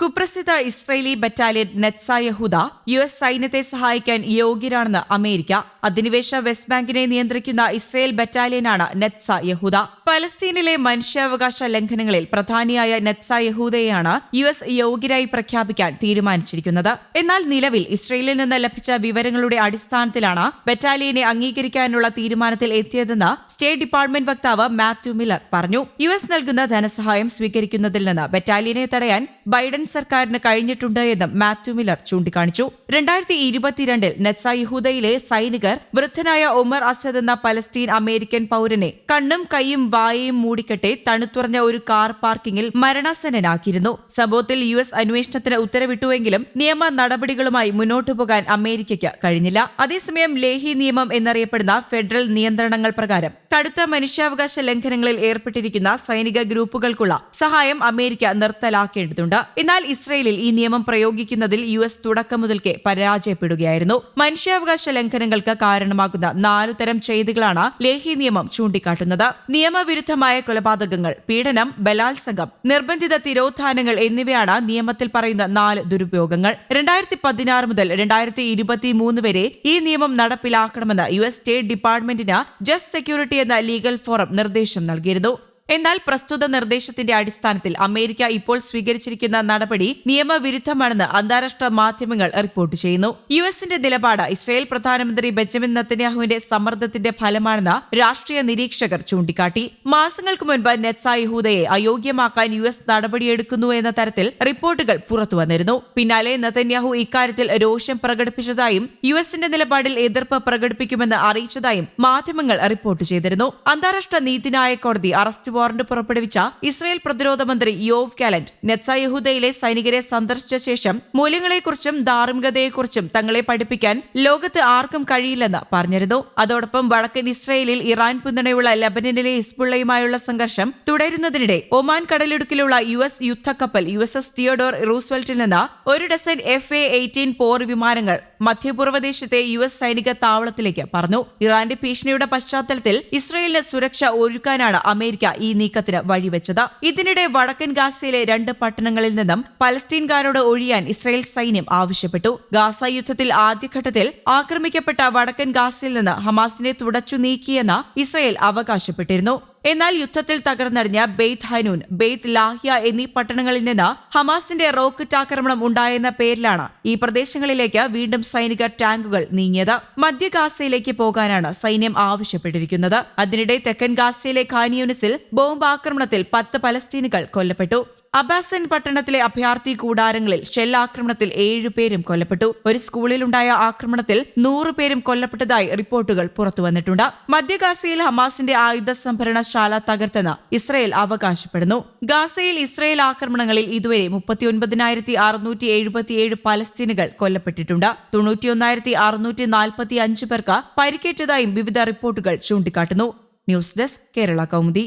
കുപ്രസിദ്ധ Israeli battalion നെറ്റ്സ യഹൂദ U S സൈന്യത്തെ സഹായിക്കാൻ യോഗ്യരാണെന്ന് അമേരിക്ക. അധിനിവേശ വെസ്റ്റ് ബാങ്കിനെ നിയന്ത്രിക്കുന്ന ഇസ്രയേൽ ബറ്റാലിയനാണ് നെറ്റ്സ യഹൂദ. പലസ്തീനിലെ മനുഷ്യാവകാശ ലംഘനങ്ങളിൽ പ്രധാനിയായ നെറ്റ്സ യഹൂദയെയാണ് യു എസ് യോഗ്യരായി പ്രഖ്യാപിക്കാൻ തീരുമാനിച്ചിരിക്കുന്നത്. എന്നാൽ നിലവിൽ ഇസ്രയേലിൽ നിന്ന് ലഭിച്ച വിവരങ്ങളുടെ അടിസ്ഥാനത്തിലാണ് ബറ്റാലിയനെ അംഗീകരിക്കാനുള്ള തീരുമാനത്തിൽ എത്തിയതെന്ന് സ്റ്റേറ്റ് ഡിപ്പാർട്ട്മെന്റ് വക്താവ് മാത്യു മില്ലർ പറഞ്ഞു. യു എസ് നൽകുന്ന ധനസഹായം സ്വീകരിക്കുന്നതിൽ നിന്ന് ബറ്റാലിയനെ തടയാൻ ബൈഡൻ സർക്കാരിന് കഴിഞ്ഞിട്ടുണ്ട് എന്നും മാത്യു മില്ലർ ചൂണ്ടിക്കാണിച്ചു. രണ്ടായിരത്തി ഇരുപത്തിരണ്ടിൽ നെറ്റ്സ യഹൂദയിലെ സൈനികർ വൃദ്ധനായ ഒമർ അസദ് എന്ന പലസ്തീൻ അമേരിക്കൻ പൗരനെ കണ്ണും കൈയും വായയും മൂടിക്കെട്ടെ തണുത്തുറഞ്ഞ ഒരു കാർ പാർക്കിംഗിൽ മരണാസന്നനാക്കിയിരുന്നു. സംഭവത്തിൽ യു എസ് അന്വേഷണത്തിന് ഉത്തരവിട്ടുവെങ്കിലും നിയമ നടപടികളുമായി മുന്നോട്ടു പോകാൻ അമേരിക്കയ്ക്ക് കഴിഞ്ഞില്ല. അതേസമയം ലേഹി നിയമം എന്നറിയപ്പെടുന്ന ഫെഡറൽ നിയന്ത്രണങ്ങൾ പ്രകാരം കടുത്ത മനുഷ്യാവകാശ ലംഘനങ്ങളിൽ ഏർപ്പെട്ടിരിക്കുന്ന സൈനിക ഗ്രൂപ്പുകൾക്കുള്ള സഹായം അമേരിക്ക നിർത്തലാക്കേണ്ടതുണ്ട്. എന്നാൽ ഇസ്രയേലിൽ ഈ നിയമം പ്രയോഗിക്കുന്നതിൽ യു എസ് തുടക്കം മുതൽക്കേ പരാജയപ്പെടുകയായിരുന്നു. മനുഷ്യാവകാശ ലംഘനങ്ങൾക്ക് കാരണമാകുന്ന നാലു തരം ചെയ്തികളാണ് ലേഹി നിയമം ചൂണ്ടിക്കാട്ടുന്നത്. നിയമവിരുദ്ധമായ കൊലപാതകങ്ങൾ പീഡനം ബലാത്സംഗം നിർബന്ധിത തിരോധാനങ്ങൾ എന്നിവയാണ് നിയമത്തിൽ പറയുന്ന നാല് ദുരുപയോഗങ്ങൾ. രണ്ടായിരത്തി പതിനാറ് മുതൽ രണ്ടായിരത്തി ഇരുപത്തിമൂന്ന് വരെ ഈ നിയമം നടപ്പിലാക്കണമെന്ന് യു എസ് സ്റ്റേറ്റ് ഡിപ്പാർട്ട്മെന്റിന് ജസ്റ്റ് സെക്യൂരിറ്റി എന്ന ലീഗൽ ഫോറം നിർദ്ദേശം നൽകിയിരുന്നു. എന്നാൽ പ്രസ്തുത നിർദ്ദേശത്തിന്റെ അടിസ്ഥാനത്തിൽ അമേരിക്ക ഇപ്പോൾ സ്വീകരിച്ചിരിക്കുന്ന നടപടി നിയമവിരുദ്ധമാണെന്ന് അന്താരാഷ്ട്ര മാധ്യമങ്ങൾ റിപ്പോർട്ട് ചെയ്യുന്നു. യു എസിന്റെ നിലപാട് ഇസ്രായേൽ പ്രധാനമന്ത്രി ബെഞ്ചമിൻ നത്തന്യാഹുവിന്റെ സമ്മർദ്ദത്തിന്റെ ഫലമാണെന്ന് രാഷ്ട്രീയ നിരീക്ഷകർ ചൂണ്ടിക്കാട്ടി. മാസങ്ങൾക്ക് മുൻപ് നെറ്റ്സ യഹൂദയെ അയോഗ്യമാക്കാൻ യു എസ് നടപടിയെടുക്കുന്നു എന്ന തരത്തിൽ റിപ്പോർട്ടുകൾ പുറത്തുവന്നിരുന്നു പിന്നാലെ നത്തന്യാഹു ഇക്കാര്യത്തിൽ രോഷം പ്രകടിപ്പിച്ചതായും യു എസിന്റെ നിലപാടിൽ എതിർപ്പ് പ്രകടിപ്പിക്കുമെന്ന് അറിയിച്ചതായും മാധ്യമങ്ങൾ റിപ്പോർട്ട് ചെയ്തിരുന്നു. അന്താരാഷ്ട്ര നീതിന്യായ കോടതി അറസ്റ്റ് വാറന്റ് പുറപ്പെടുവിച്ച ഇസ്രായേൽ പ്രതിരോധ മന്ത്രി യോവ് കാലന്റ് നെത്സ യഹൂദയിലെ സൈനികരെ സന്ദർശിച്ച ശേഷം മൂല്യങ്ങളെക്കുറിച്ചും ധാർമ്മികതയെക്കുറിച്ചും തങ്ങളെ പഠിപ്പിക്കാൻ ലോകത്ത് ആർക്കും കഴിയില്ലെന്ന് പറഞ്ഞിരുന്നു. അതോടൊപ്പം വടക്കൻ ഇസ്രായേലിൽ ഇറാൻ പിന്തുണയുള്ള ലബനനിലെ ഇസ്ബുള്ളയുമായുള്ള സംഘർഷം തുടരുന്നതിനിടെ ഒമാൻ കടലിടുക്കിലുള്ള യു എസ് യുദ്ധക്കപ്പൽ യു എസ് എസ് തിയോഡോർ റൂസ്വെൽറ്റിൽ നിന്ന് ഒരു ഡസൻ എഫ് എ എയ്റ്റീൻ പോർ വിമാനങ്ങൾ മധ്യപൂർവദേശത്തെ യു എസ് സൈനിക താവളത്തിലേക്ക് പറഞ്ഞു ഇറാന്റെ ഭീഷണിയുടെ പശ്ചാത്തലത്തിൽ ഇസ്രയേലിന് സുരക്ഷ ഒരുക്കാനാണ് അമേരിക്ക ഈ നീക്കത്തിന് വഴിവെച്ചത്. ഇതിനിടെ വടക്കൻ ഗാസയിലെ രണ്ട് പട്ടണങ്ങളിൽ നിന്നും പലസ്തീൻകാരോട് ഒഴിയാൻ ഇസ്രയേൽ സൈന്യം ആവശ്യപ്പെട്ടു. ഗാസ യുദ്ധത്തിൽ ആദ്യഘട്ടത്തിൽ ആക്രമിക്കപ്പെട്ട വടക്കൻ ഗാസയിൽ നിന്ന് ഹമാസിനെ തുടച്ചു നീക്കിയെന്ന് ഇസ്രയേൽ അവകാശപ്പെട്ടിരുന്നു. എന്നാൽ യുദ്ധത്തിൽ തകർന്നടിഞ്ഞ ബെയ്ത്ത് ഹനൂൻ ബെയ്ത്ത് ലാഹിയ എന്നീ പട്ടണങ്ങളിൽ നിന്ന് ഹമാസിന്റെ റോക്കറ്റ് ആക്രമണം ഉണ്ടായെന്ന പേരിലാണ് ഈ പ്രദേശങ്ങളിലേക്ക് വീണ്ടും സൈനിക ടാങ്കുകൾ നീങ്ങിയത്. മധ്യ ഗാസയിലേക്ക് പോകാനാണ് സൈന്യം ആവശ്യപ്പെട്ടിരിക്കുന്നത്. അതിനിടെ തെക്കൻ ഗാസയിലെ ഖാനിയൂനിസിൽ ബോംബ് ആക്രമണത്തിൽ പത്ത് പലസ്തീനുകൾ കൊല്ലപ്പെട്ടു. അബാസൻ പട്ടണത്തിലെ അഭയാർത്ഥി കൂടാരങ്ങളിൽ ഷെല്ലാക്രമണത്തിൽ ഏഴുപേരും കൊല്ലപ്പെട്ടു. ഒരു സ്കൂളിലുണ്ടായ ആക്രമണത്തിൽ നൂറുപേരും കൊല്ലപ്പെട്ടതായി റിപ്പോർട്ടുകൾ പുറത്തുവന്നിട്ടുണ്ട് മധ്യഗാസയിൽ ഹമാസിന്റെ ആയുധ സംഭരണശാല തകർത്തെന്ന് ഇസ്രയേൽ അവകാശപ്പെടുന്നു. ഗാസയിൽ ഇസ്രയേൽ ആക്രമണങ്ങളിൽ ഇതുവരെ മുപ്പത്തിയൊൻപതിനായിരത്തി അറുന്നൂറ്റി എഴുപത്തിയേഴ് പലസ്തീനുകൾ കൊല്ലപ്പെട്ടിട്ടുണ്ട്. തൊണ്ണൂറ്റിയൊന്നായിരത്തി അറുന്നൂറ്റി നാൽപ്പത്തി അഞ്ച് പേർക്ക് പരിക്കേറ്റതായും വിവിധ റിപ്പോർട്ടുകൾ ചൂണ്ടിക്കാട്ടുന്നു. News desk Kerala Kaumudi.